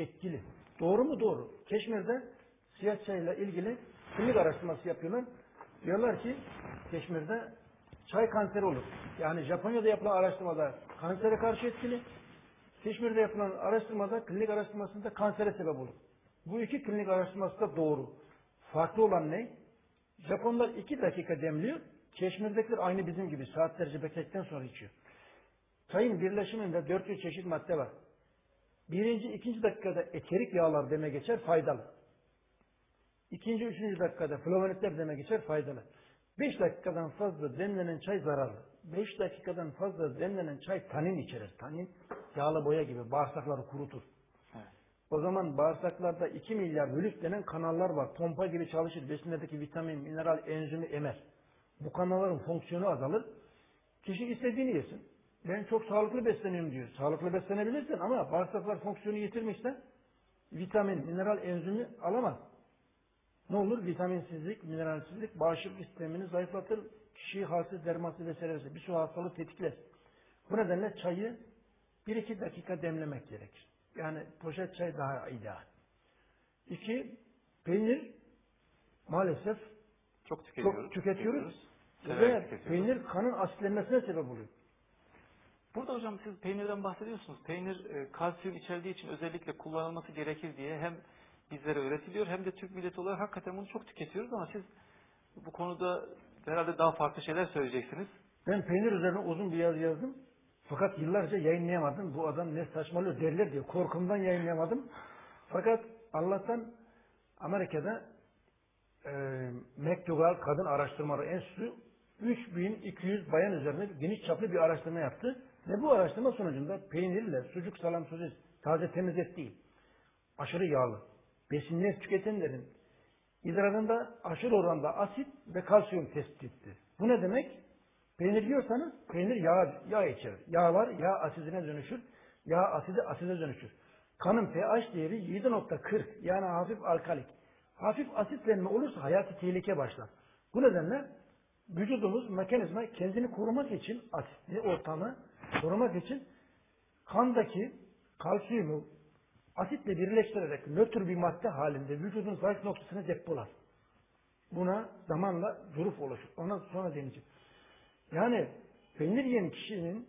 etkili. Doğru mu? Doğru. Keşmir'de siyah çayla ilgili klinik araştırması yapıyorlar. Diyorlar ki Keşmir'de çay kanseri olur. Yani Japonya'da yapılan araştırmada kansere karşı etkili. Keşmir'de yapılan araştırmada, klinik araştırmasında kansere sebep olur. Bu iki klinik araştırması da doğru. Farklı olan ne? Japonlar iki dakika demliyor. Keşmir'dekiler aynı bizim gibi saatlerce bekledikten sonra içiyor. Çayın birleşiminde 400 çeşit madde var. Birinci, ikinci dakikada eterik yağlar deme geçer faydalı. İkinci, üçüncü dakikada flavonoidler deme geçer faydalı. Beş dakikadan fazla demlenen çay zararlı. Beş dakikadan fazla demlenen çay tanin içerir. Tanin yağlı boya gibi bağırsakları kurutur. Evet. O zaman bağırsaklarda 2 milyar bölük denen kanallar var. Pompa gibi çalışır. Besinlerdeki vitamin, mineral, enzimi emer. Bu kanalların fonksiyonu azalır. Kişi istediğini yesin. Ben çok sağlıklı besleniyorum diyor. Sağlıklı beslenebilirsin ama bağırsaklar fonksiyonu yitirmişse vitamin, mineral, enzimi alamaz. Ne olur? Vitaminsizlik, mineralsizlik bağışıklık sistemini zayıflatır. Kişiyi halsiz, dermansız vesaire bir sürü hastalığı tetikler. Bu nedenle çayı 1-2 dakika demlemek gerekir. Yani poşet çay daha ideal. İki, peynir maalesef Çok tüketiyoruz. çok tüketiyoruz. Severek Ve tüketiyoruz. peynir kanın asitlenmesine sebep oluyor. Burada hocam siz peynirden bahsediyorsunuz. Peynir e, kalsiyum içerdiği için özellikle kullanılması gerekir diye hem bizlere öğretiliyor hem de Türk milleti olarak hakikaten bunu çok tüketiyoruz ama siz bu konuda herhalde daha farklı şeyler söyleyeceksiniz. Ben peynir üzerine uzun bir yazı yazdım. Fakat yıllarca yayınlayamadım. Bu adam ne saçmalıyor derler diye korkumdan yayınlayamadım. Fakat Allah'tan Amerika'da e, McDougall Kadın Araştırmaları Enstitüsü 3200 bayan üzerine geniş çaplı bir araştırma yaptı. Ve bu araştırma sonucunda peynirle sucuk, salam, sosis, taze temiz et değil. Aşırı yağlı. Besinler tüketenlerin idrarında aşırı oranda asit ve kalsiyum tespit etti. Bu ne demek? Peynir yiyorsanız peynir yağ, yağ içerir. Yağ var, yağ asidine dönüşür. Yağ asidi aside dönüşür. Kanın pH değeri 7.40 yani hafif alkalik. Hafif asitlenme olursa hayati tehlike başlar. Bu nedenle vücudumuz mekanizma kendini korumak için asitli ortamı korumak için kandaki kalsiyumu asitle birleştirerek nötr bir madde halinde vücudun zayıf noktasına depolar. Buna zamanla zuruf oluşur. Ona sonra deneyeceğim. Yani peynir yiyen kişinin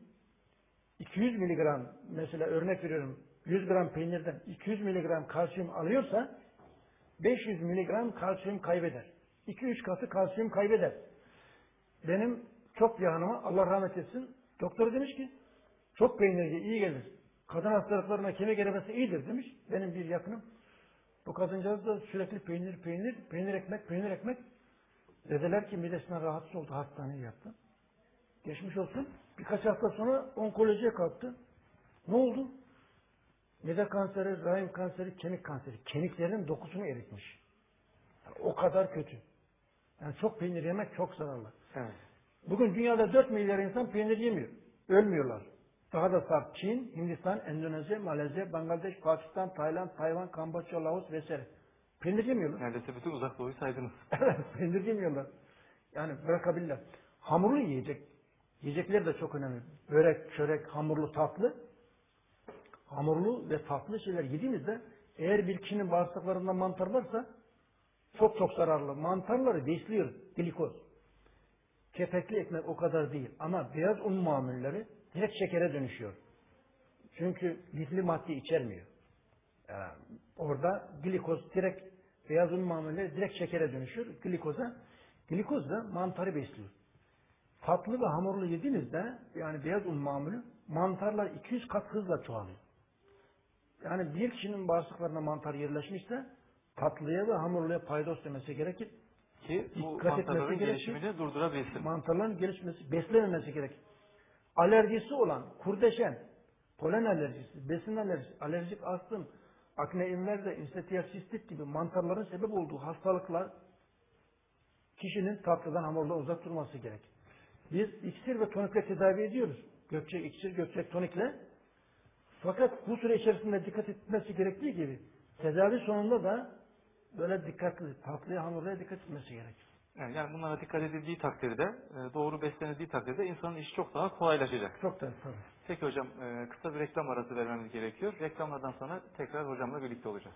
200 miligram mesela örnek veriyorum 100 gram peynirden 200 miligram kalsiyum alıyorsa 500 miligram kalsiyum kaybeder. 2-3 katı kalsiyum kaybeder. Benim çok bir Allah rahmet etsin doktor demiş ki çok peynir ye, iyi gelir. Kadın hastalıklarına kemik erimesi iyidir demiş. Benim bir yakınım. Bu kadıncağız da sürekli peynir peynir, peynir ekmek, peynir ekmek. Dediler ki midesinden rahatsız oldu, hastaneye yattı. Geçmiş olsun. Birkaç hafta sonra onkolojiye kalktı. Ne oldu? Mide kanseri, rahim kanseri, kemik kanseri. Kemiklerin dokusunu eritmiş. Yani o kadar kötü. Yani çok peynir yemek çok zararlı. Evet. Bugün dünyada 4 milyar insan peynir yemiyor. Ölmüyorlar. Daha da saf Çin, Hindistan, Endonezya, Malezya, Bangladeş, Pakistan, Tayland, Tayvan, Kamboçya, Laos vesaire. Peynir yemiyorlar. Neredeyse bütün uzak doğuyu saydınız. peynir yemiyorlar. Yani bırakabilirler. Hamurlu yiyecek. Yiyecekler de çok önemli. Börek, çörek, hamurlu, tatlı. Hamurlu ve tatlı şeyler yediğimizde eğer bir kişinin bağırsaklarında mantar varsa çok çok zararlı. Mantarları besliyor glikoz. Kepekli ekmek o kadar değil. Ama beyaz un mamulleri direkt şekere dönüşüyor. Çünkü lifli madde içermiyor. Yani orada glikoz direkt beyaz un mamulleri direkt şekere dönüşüyor. Glikoza. Glikoz da mantarı besliyor. Tatlı ve hamurlu yediğinizde yani beyaz un mamulü mantarlar 200 kat hızla çoğalıyor. Yani bir kişinin bağırsaklarına mantar yerleşmişse tatlıya ve hamurluya paydos demesi gerekir. Ki bu Dikkat etmesi mantarların gerekir. gelişimini durdurabilsin. Mantarların gelişmesi, beslememesi gerekir. Alerjisi olan kurdeşen, polen alerjisi, besin alerjisi, alerjik astım, akne inverse, insetiyer sistit gibi mantarların sebep olduğu hastalıklar kişinin tatlıdan hamurla uzak durması gerekir. Biz iksir ve tonikle tedavi ediyoruz. Gökçek iksir, gökçek tonikle. Fakat bu süre içerisinde dikkat etmesi gerektiği gibi tedavi sonunda da böyle dikkatli, tatlıya hamurluya dikkat etmesi gerekir. Evet, Yani bunlara dikkat edildiği takdirde, e, doğru beslenildiği takdirde insanın işi çok daha kolaylaşacak. Çok da tabii. Peki hocam, e, kısa bir reklam arası vermemiz gerekiyor. Reklamlardan sonra tekrar hocamla birlikte olacağız.